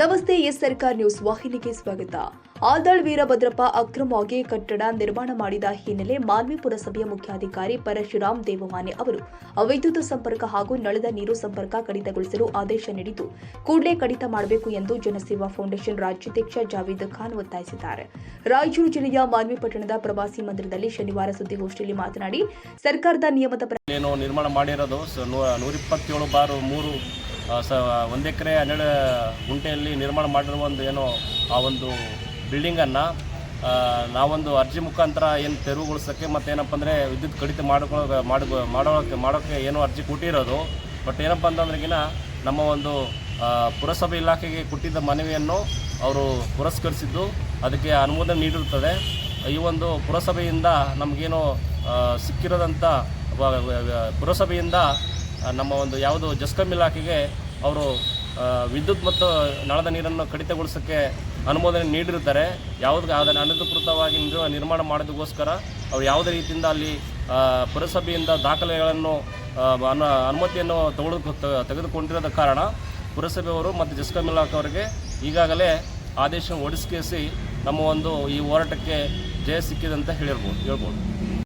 ನಮಸ್ತೆ, ಎಸ್ ಸರ್ಕಾರ್ ನ್ಯೂಸ್ ವಾಹಿನಿಗೆ ಸ್ವಾಗತ. ಆಲ್ದಾಳ್ ವೀರಭದ್ರಪ್ಪ ಅಕ್ರಮವಾಗಿ ಕಟ್ಟಡ ನಿರ್ಮಾಣ ಮಾಡಿದ ಹಿನ್ನೆಲೆ ಮಾಲ್ವಿ ಪುರಸಭೆಯ ಮುಖ್ಯಾಧಿಕಾರಿ ಪರಶುರಾಮ್ ದೇವಮಾನೆ ಅವರು ವಿದ್ಯುತ್ ಸಂಪರ್ಕ ಹಾಗೂ ನಳದ ನೀರು ಸಂಪರ್ಕ ಕಡಿತಗೊಳಿಸಲು ಆದೇಶ ನೀಡಿದ್ದು, ಕೂಡಲೇ ಕಡಿತ ಮಾಡಬೇಕು ಎಂದು ಜನಸೇವಾ ಫೌಂಡೇಶನ್ ರಾಜ್ಯಾಧ್ಯಕ್ಷ ಜಾವೀದ್ ಖಾನ್ ಒತ್ತಾಯಿಸಿದ್ದಾರೆ. ರಾಯಚೂರು ಜಿಲ್ಲೆಯ ಮಾಲ್ವಿ ಪಟ್ಟಣದ ಪ್ರವಾಸಿ ಮಂದಿರದಲ್ಲಿ ಶನಿವಾರ ಸುದ್ದಿಗೋಷ್ಠಿಯಲ್ಲಿ ಮಾತನಾಡಿ, ಸರ್ಕಾರದ ನಿಯಮದ ನಿರ್ಮಾಣ ಮಾಡಿರೋದು ಸ, ಒಂದು ಎಕರೆ ಹನ್ನೆರಡು ಗುಂಟೆಯಲ್ಲಿ ನಿರ್ಮಾಣ ಮಾಡಿರುವ ಒಂದು ಏನು ಆ ಒಂದು ಬಿಲ್ಡಿಂಗನ್ನು ನಾವೊಂದು ಅರ್ಜಿ ಮುಖಾಂತರ ಏನು ತೆರವುಗೊಳಿಸೋಕ್ಕೆ ಮತ್ತು ಏನಪ್ಪ ಅಂದರೆ ವಿದ್ಯುತ್ ಕಡಿತ ಮಾಡ್ಕೊಳ್ಳೋ ಮಾಡಿ ಮಾಡೋಕ್ಕೆ ಮಾಡೋಕ್ಕೆ ಏನೋ ಅರ್ಜಿ ಕೊಟ್ಟಿರೋದು. ಬಟ್ ಏನಪ್ಪ ಅಂತಂದ್ರೆಗಿನ ನಮ್ಮ ಒಂದು ಪುರಸಭೆ ಇಲಾಖೆಗೆ ಕೊಟ್ಟಿದ್ದ ಮನವಿಯನ್ನು ಅವರು ಪುರಸ್ಕರಿಸಿದ್ದು. ಅದಕ್ಕೆ ಅನುಮೋದನೆ ನೀಡಿರುತ್ತದೆ. ಈ ಒಂದು ಪುರಸಭೆಯಿಂದ ನಮಗೇನು ಸಿಕ್ಕಿರೋದಂಥ ಪುರಸಭೆಯಿಂದ ನಮ್ಮ ಒಂದು ಯಾವುದು ಜಸ್ಕಮ್ ಇಲಾಖೆಗೆ ಅವರು ವಿದ್ಯುತ್ ಮತ್ತು ನಳದ ನೀರನ್ನು ಕಡಿತಗೊಳಿಸೋಕ್ಕೆ ಅನುಮೋದನೆ ನೀಡಿರುತ್ತಾರೆ. ಯಾವುದಕ್ಕೆ ಅದನ್ನು ಅನಧಿಕೃತವಾಗಿ ನಿರ್ಮಾಣ ಮಾಡೋದಕ್ಕೋಸ್ಕರ ಅವರು ಯಾವುದೇ ರೀತಿಯಿಂದ ಅಲ್ಲಿ ಪುರಸಭೆಯಿಂದ ದಾಖಲೆಗಳನ್ನು ಅನು, ಅನುಮತಿಯನ್ನು ತಗೊಳ್ಳೋದು ತೆಗೆದುಕೊಂಡಿರೋದ ಕಾರಣ ಪುರಸಭೆಯವರು ಮತ್ತು ಜಸ್ಕಮ್ ಇಲಾಖೆಯವರಿಗೆ ಈಗಾಗಲೇ ಆದೇಶ ಹೊಡಿಸ್ಕೇಸಿ ನಮ್ಮ ಒಂದು ಈ ಹೋರಾಟಕ್ಕೆ ಜಯ ಸಿಕ್ಕಿದೆ ಅಂತ ಹೇಳಿರ್ಬೋದು ಹೇಳ್ಬೋದು.